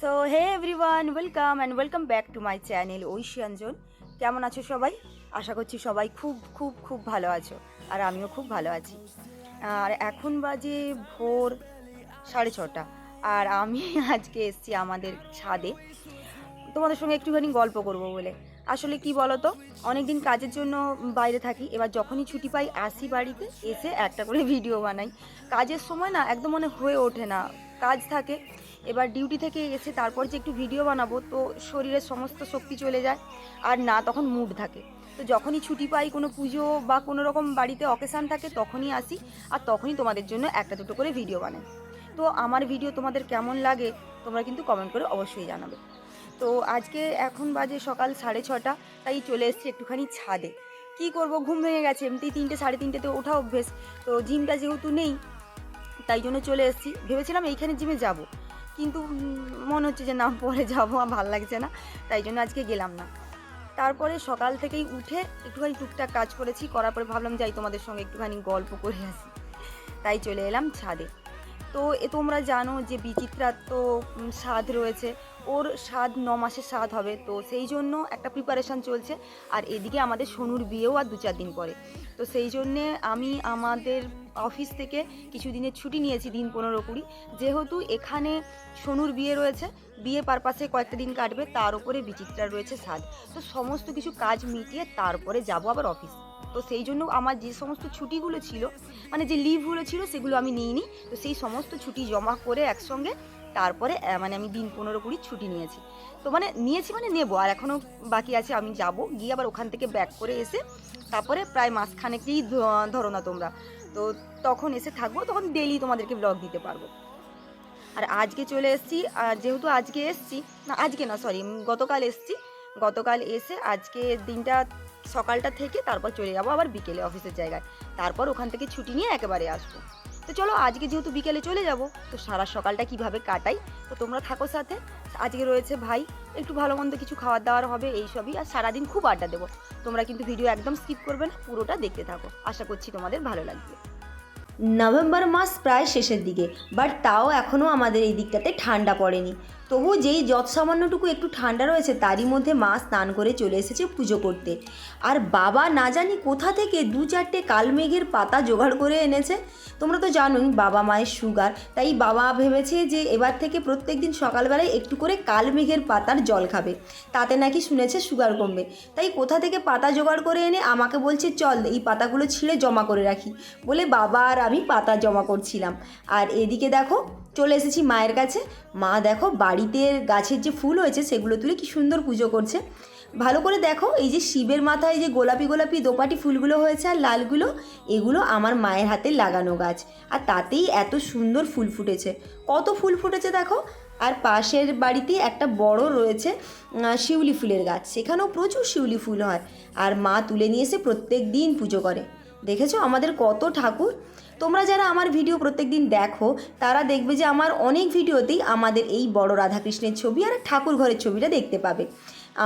So hey everyone welcome and welcome back to my channel ঐশিয়াঞ্জন কেমন আছো সবাই? আশা করছি সবাই খুব খুব খুব ভালো আছো আর আমিও খুব ভালো আছি। আর এখন বাজে ভোর সাড়ে ছটা আর আমি আজকে এসেছি আমাদের ছাদে। তোমাদের সঙ্গে একটুখানি গল্প করব বলে। আসলে কি বলো তো অনেকদিন কাজের জন্য বাইরে থাকি, এবার যখনই ছুটি পাই আসি বাড়িতে, এসে একটা করে ভিডিও বানাই। কাজের সময় না একদম মনে হয়ে ওঠে না। কাজ থাকে এবার ডিউটি থেকে এসে তারপর যে একটু ভিডিও বানাবো, তো শরীরের সমস্ত শক্তি চলে যায়, আর না তখন মুড থাকে। তো যখনই ছুটি পাই কোনো পুজো বা কোনো রকম বাড়িতে অকেশান থাকে, তখনই আসি, আর তখনই তোমাদের জন্য একটা দুটো করে ভিডিও বানাই। তো আমার ভিডিও তোমাদের কেমন লাগে, তোমরা কিন্তু কমেন্ট করে অবশ্যই জানাবে। তো আজকে এখন বাজে সকাল সাড়ে ছটা, তাই চলে এসেছি একটুখানি ছাদে। কি করব, ঘুম ভেঙে গেছে, এমনি তিনটে, সাড়ে তিনটেতে ওঠা অভ্যেস। তো জিমটা যেহেতু নেই, তাই জন্য চলে এসেছি। ভেবেছিলাম এইখানে জিমে যাব। কিন্তু মনে হচ্ছে যে না, পরে যাব আমার ভালো লাগছে না। তাই জন্য আজকে গেলাম না। তারপরে সকাল থেকেই উঠে একটুখানি টুকটাক কাজ করেছি। করার পরে ভাবলাম, যাই, তোমাদের সঙ্গে একটুখানি গল্প করে আসি। তাই চলে এলাম ছাদে। তো এ, তোমরা জানো যে বিচিত্রার তো স্বাদ রয়েছে। ওর স্বাদ ন মাসের স্বাদ হবে। তো সেই জন্য একটা প্রিপারেশান চলছে। আর এদিকে আমাদের সোনুর বিয়েও আর দু চার দিন পরে। তো সেই জন্যে আমি আমাদের অফিস থেকে কিছু দিনের ছুটি নিয়েছি দিন পনেরো কুড়ি। যেহেতু এখানে সোনুর বিয়ে রয়েছে, বিয়ে পারপাসে কয়েকটা দিন কাটবে, তার উপরে বিচিত্রা রয়েছে স্বাদ তো সমস্ত কিছু কাজ মিটিয়ে তারপরে যাব আবার অফিস। তো সেই জন্য আমার যে সমস্ত ছুটিগুলো ছিল মানে যে লিভগুলো ছিল সেগুলো আমি নিইনি। তো সেই সমস্ত ছুটি জমা করে একসঙ্গে তারপরে মানে আমি দিন পনেরো কুড়ি ছুটি নিয়েছি। তো মানে নিয়েছি মানে নেব, আর এখনও বাকি আছে আমি যাব। গিয়ে আবার ওখান থেকে ব্যাক করে এসে তারপরে প্রায় মাসখানেকেই ধরো না তোমরা। তো তখন এসে থাকব, তখন ডেলি তোমাদেরকে ব্লগ দিতে পারব। আর আজকে চলে এসেছি আর যেহেতু আজকে এসেছি, না, আজকে না সরি গতকাল এসেছি। গতকাল এসে আজকে দিনটা সকালটা থেকে তারপর চলে যাব আবার বিকেলে অফিসের জায়গায়। তারপর ওখান থেকে ছুটি নিয়ে একেবারে আসব। তো চলো আজকে যেহেতু বিকেলে চলে যাব, তো সারা সকালটা কীভাবে কাটাই? তো তোমরা থাকো সাথে। আজকে রয়েছে ভাই, একটু ভালো মন্দ কিছু খাওয়ার দাওয়ার হবে এইসবই আর সারাদিন খুব আড্ডা দেবো। তোমরা কিন্তু ভিডিও একদম স্কিপ করবে না, পুরোটা দেখতে থাকো। আশা করছি তোমাদের ভালো লাগবে। নভেম্বর মাস প্রায় শেষের দিকে বাট তাও এখনও আমাদের এই দিকটাতে ঠান্ডা পড়েনি। তবু যেই যত সামান্যটুকু একটু ঠান্ডা রয়েছে, তারই মধ্যে মা স্নান করে চলে এসেছে পুজো করতে। আর বাবা না জানি কোথা থেকে দু চারটে কালমেঘের পাতা জোগাড় করে এনেছে। তোমরা তো জানোই বাবা মায়ের সুগার। তাই বাবা ভেবেছে যে এবার থেকে প্রত্যেক দিন সকালবেলায় একটু করে কালমেঘের পাতার জল খাবে। তাতে নাকি শুনেছে সুগার কমবে। তাই কোথা থেকে পাতা জোগাড় করে এনে আমাকে বলছে, চল এই পাতাগুলো ছিঁড়ে জমা করে রাখি। বলে বাবা আর আমি পাতা জমা করছিলাম। আর এদিকে দেখো চলে এসেছি মায়ের কাছে। মা দেখো বাড়িতে গাছের যে ফুল হয়েছে সেগুলো তুলে কি সুন্দর পুজো করছে। ভালো করে দেখো, এই যে শিবের মাথায় যে গোলাপি গোলাপি দোপাটি ফুলগুলো হয়েছে আর লালগুলো, এগুলো আমার মায়ের হাতে লাগানো গাছ। আর তাতেই এত সুন্দর ফুল ফুটেছে। কত ফুল ফুটেছে দেখো। আর পাশের বাড়িতে একটা বড় রয়েছে শিউলি ফুলের গাছ। সেখানেও প্রচুর শিউলি ফুল হয়। আর মা তুলে নিয়ে এসে প্রত্যেক দিন পুজো করে। দেখেছ? আমাদের কত ঠাকুর। তোমরা যারা আমার ভিডিও প্রত্যেক দিন দেখো, তারা দেখবে যে আমার অনেক ভিডিওতেই আমাদের এই বড় রাধাকৃষ্ণের ছবি আর ঠাকুর ঘরের ছবিটা দেখতে পাবে।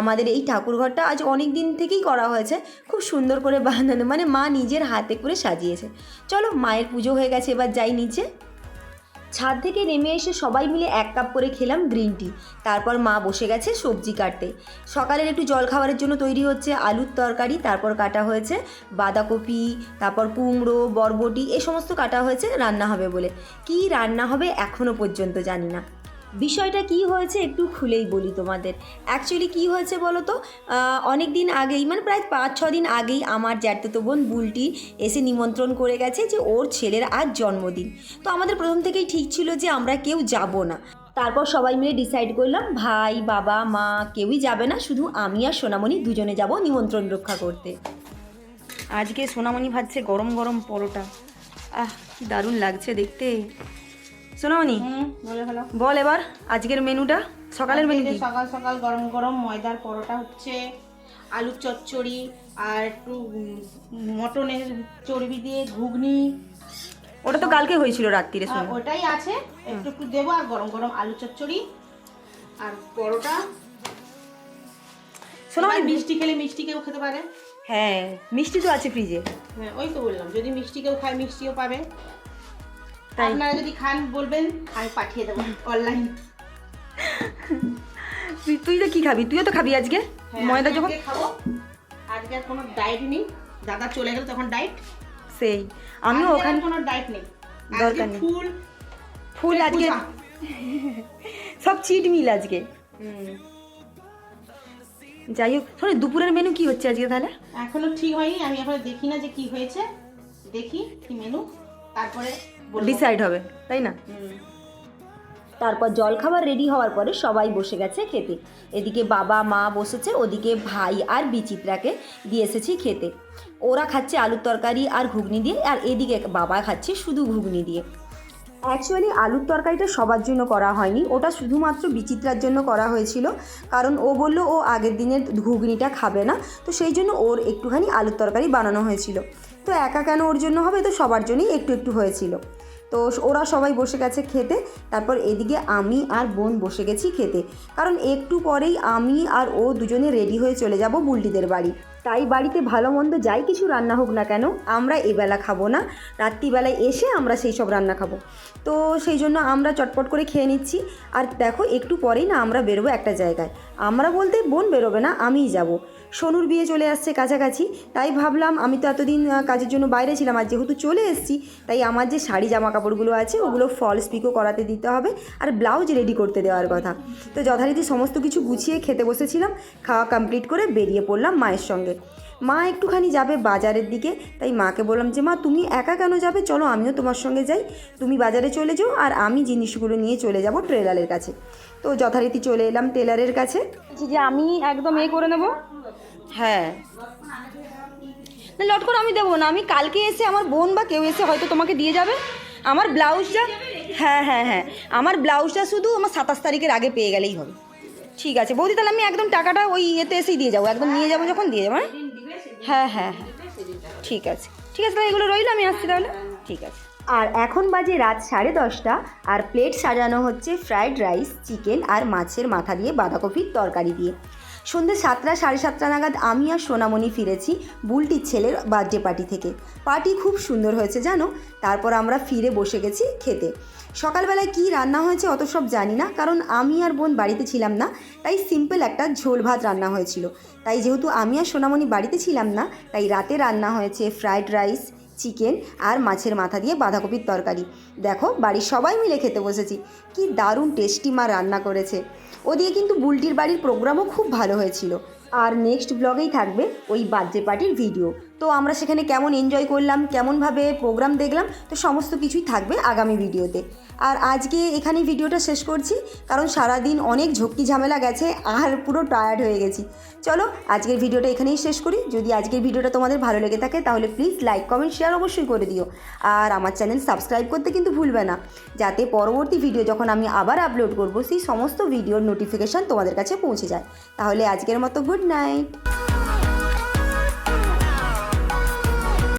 আমাদের এই ঠাকুরঘরটা আজ অনেক দিন থেকেই করা হয়েছে। খুব সুন্দর করে বানানো মানে মা নিজের হাতে করে সাজিয়েছে। চলো, মায়ের পুজো হয়ে গেছে, এবার যাই নিচে। ছাদ থেকে নেমে এসে সবাই মিলে এক কাপ করে খেলাম গ্রিন টি। তারপর মা বসে গেছে সবজি কাটতে। সকালের একটু জল খাবারের জন্য তৈরি হচ্ছে আলুর তরকারি, তারপর কাটা হয়েছে বাঁধাকপি, তারপর কুমড়ো, বরবটি, এ সমস্ত কাটা হয়েছে রান্না হবে বলে। কি রান্না হবে এখনও পর্যন্ত জানি না। বিষয়টা কি হয়েছে একটু খুলেই বলি তোমাদের। অ্যাকচুয়ালি কি হয়েছে বলো তো? অনেক দিন আগেই মানে প্রায় পাঁচ, ছ দিন আগেই আমার জ্যাঠতো বোন বুলটি এসে নিমন্ত্রণ করে গেছে যে ওর ছেলের আজ জন্মদিন। তো আমাদের প্রথম থেকেই ঠিক ছিল যে আমরা কেউ যাব না। তারপর সবাই মিলে ডিসাইড করলাম, ভাই, বাবা, মা কেউই যাবে না, শুধু আমি আর সোনামণি দুজনে যাব নিমন্ত্রণ রক্ষা করতে। আজকে সোনামণি ভাজছে গরম গরম পরোটা। আহ, কি দারুণ লাগছে দেখতে। সোনামণি বলে এবার আজকের মেনুটা সকালের মেনু সকাল সকাল গরম গরম ময়দার পরোটা হচ্ছে আলুর চচ্চড়ি আর একটু মটনের চর্বি দিয়ে ঘুগনি। ওটা তো কালকে হয়েছিল রাত্রিরে শোনো ওটাই আছে। একটু একটু দেবো আর গরম গরম আলু চচ্চড়ি আর পরোটা। এবার মিষ্টি খেলে মিষ্টি কেউ খেতে পারে। হ্যাঁ মিষ্টি তো আছে ফ্রিজে হ্যাঁ ওই তো বললাম যদি মিষ্টি কেউ খায় মিষ্টিও পাবে। তাই। আপনারা যদি খান বলবেন আমি পাঠিয়ে দেবো অনলাইন তুই তুই তো কি খাবি? তুইও তো খাবি আজকে? হ্যাঁ, ময়দা যখন খাব। আজকে আর কোনো ডায়েট নেই। দাদা চলে গেল তখন ডায়েট সেই। আজকে ওখানে কোনো ডায়েট নেই। দরকার নেই। ফুল ফুল আজকে সব চিট মিল আজকে। যাই হোক শোনো দুপুরের মেনু কি হচ্ছে আজকে তাহলে? এখনও ঠিক হয়নি আমি এখনও দেখি না যে কি হয়েছে। দেখি কি মেনু তারপরে। ডিসাইড হবে তাই না। তারপর জলখাবার রেডি হওয়ার পরে সবাই বসে গেছে খেতে। এদিকে বাবা মা বসেছে ওদিকে ভাই আর বিচিত্রাকে দিয়ে এসেছি খেতে। ওরা খাচ্ছে আলুর তরকারি আর ঘুগনি দিয়ে আর এদিকে বাবা খাচ্ছে শুধু ঘুগনি দিয়ে। অ্যাকচুয়ালি আলুর তরকারিটা সবার জন্য করা হয়নি ওটা শুধুমাত্র বিচিত্রার জন্য করা হয়েছিল। কারণ ও বলল ও আগের দিনের ঘুগনিটা খাবে না তো সেই জন্য ওর একটুখানি আলুর তরকারি বানানো হয়েছিল। তো একা কেন ওর জন্য হবে? তো সবার জন্যই একটু একটু হয়েছিল। তো ওরা সবাই বসে গেছে খেতে। তারপর এদিকে আমি আর বোন বসে গেছি খেতে। কারণ একটু পরেই আমি আর ও দুজনে রেডি হয়ে চলে যাব বুলটিদের বাড়ি। তাই বাড়িতে ভালো মন্দ যাই কিছু রান্না হোক না কেন, আমরা এবেলা খাব না। রাত্রিবেলায় এসে আমরা সেই সব রান্না খাব। তো সেই জন্য আমরা চটপট করে খেয়ে নিচ্ছি। আর দেখো, একটু পরেই না আমরা বেরোবো একটা জায়গায়। আমরা বলতে বোন বেরোবে না, আমিই যাব। সোনুর বিয়ে চলে আসছে কাছাকাছি, তাই ভাবলাম আমি তো এতদিন কাজের জন্য বাইরে ছিলাম, আর যেহেতু চলে এসেছি, তাই আমার যে শাড়ি জামা কাপড়গুলো আছে, ওগুলো ফলস পিকো করাতে দিতে হবে, আর ব্লাউজ রেডি করতে দেওয়ার কথা। তো যথারীতি সমস্ত কিছু গুছিয়ে খেতে বসেছিলাম, খাওয়া কমপ্লিট করে বেরিয়ে পড়লাম মায়ের সঙ্গে। মা একটুখানি যাবে বাজারের দিকে তাই মাকে বললাম যে মা তুমি একা কেন যাবে? চলো আমিও তোমার সঙ্গে যাই। তুমি বাজারে চলে যাও আর আমি জিনিসগুলো নিয়ে চলে যাব ট্রেলারের কাছে। তো যথারীতি চলে এলাম টেলারের কাছে। যে আমি একদম এ করে নেব? হ্যাঁ। না লট করে আমি দেবো না। আমি কালকে এসে আমার বোন বা কেউ এসে হয়তো তোমাকে দিয়ে যাবে। আমার ব্লাউজটা হ্যাঁ হ্যাঁ হ্যাঁ। আমার ব্লাউজটা শুধু আমার সাতাশ তারিখের আগে পেয়ে গেলেই হবে। ঠিক আছে। বৌদি, তাহলে আমি একদম টাকাটা ওই ইয়েতে এসেই দিয়ে যাব। একদম নিয়ে যাব যখন, দিয়ে যাব হ্যাঁ? হ্যাঁ হ্যাঁ ঠিক আছে। ঠিক আছে, তাহলে এগুলো রইল, আমি আসছি তাহলে। ঠিক আছে। আর এখন বাজে রাত সাড়ে দশটা, আর প্লেট সাজানো হচ্ছে ফ্রায়েড রাইস, চিকেন আর মাছের মাথা দিয়ে বাঁধাকপির তরকারি দিয়ে। সন্ধ্যে সাতটা, সাড়ে সাতটা নাগাদ আমি আর সোনামণি ফিরেছি বুলটির ছেলের বার্থডে পার্টি থেকে। পার্টি খুব সুন্দর হয়েছে, জানো? তারপর আমরা ফিরে বসে গেছি খেতে। সকালবেলায় কি রান্না হয়েছে অত সব জানি না, কারণ আমি আর বোন বাড়িতে ছিলাম না, তাই সিম্পল একটা ঝোল ভাত রান্না হয়েছিল। তাই যেহেতু আমি আর সোনামণি বাড়িতে ছিলাম না, তাই রাতে রান্না হয়েছে ফ্রায়েড রাইস চিকেন আর মাছের মাথা দিয়ে বাঁধাকপির তরকারি। দেখো, বাড়ির সবাই মিলে খেতে বসেছি। কি দারুণ টেস্টি মা রান্না করেছে। ওদিকে কিন্তু বুলটির বাড়ির প্রোগ্রামও খুব ভালো হয়েছিল। আর নেক্সট ব্লগেই থাকবে ওই বার্থডে পার্টির ভিডিও তো আমরা সেখানে কেমন এনজয় করলাম, কেমনভাবে প্রোগ্রাম দেখলাম, তো সমস্ত কিছুই থাকবে আগামী ভিডিওতে আর আজকে এখানে ভিডিওটা শেষ করছি, কারণ সারাদিন অনেক ঝক্কি ঝামেলা গেছে, আর পুরো টায়ার্ড হয়ে গেছি। চলো, আজকের ভিডিওটা এখানেই শেষ করি। যদি আজকের ভিডিওটা তোমাদের ভালো লেগে থাকে, তাহলে প্লিজ লাইক কমেন্ট শেয়ার অবশ্যই করে দিও। আর আমার চ্যানেল সাবস্ক্রাইব করতে কিন্তু ভুলবে না, যাতে পরবর্তী ভিডিও যখন আমি আবার আপলোড করব, সেই সমস্ত ভিডিওর নোটিফিকেশান তোমাদের কাছে পৌঁছে যায়। তাহলে আজকের মতো গুড নাইট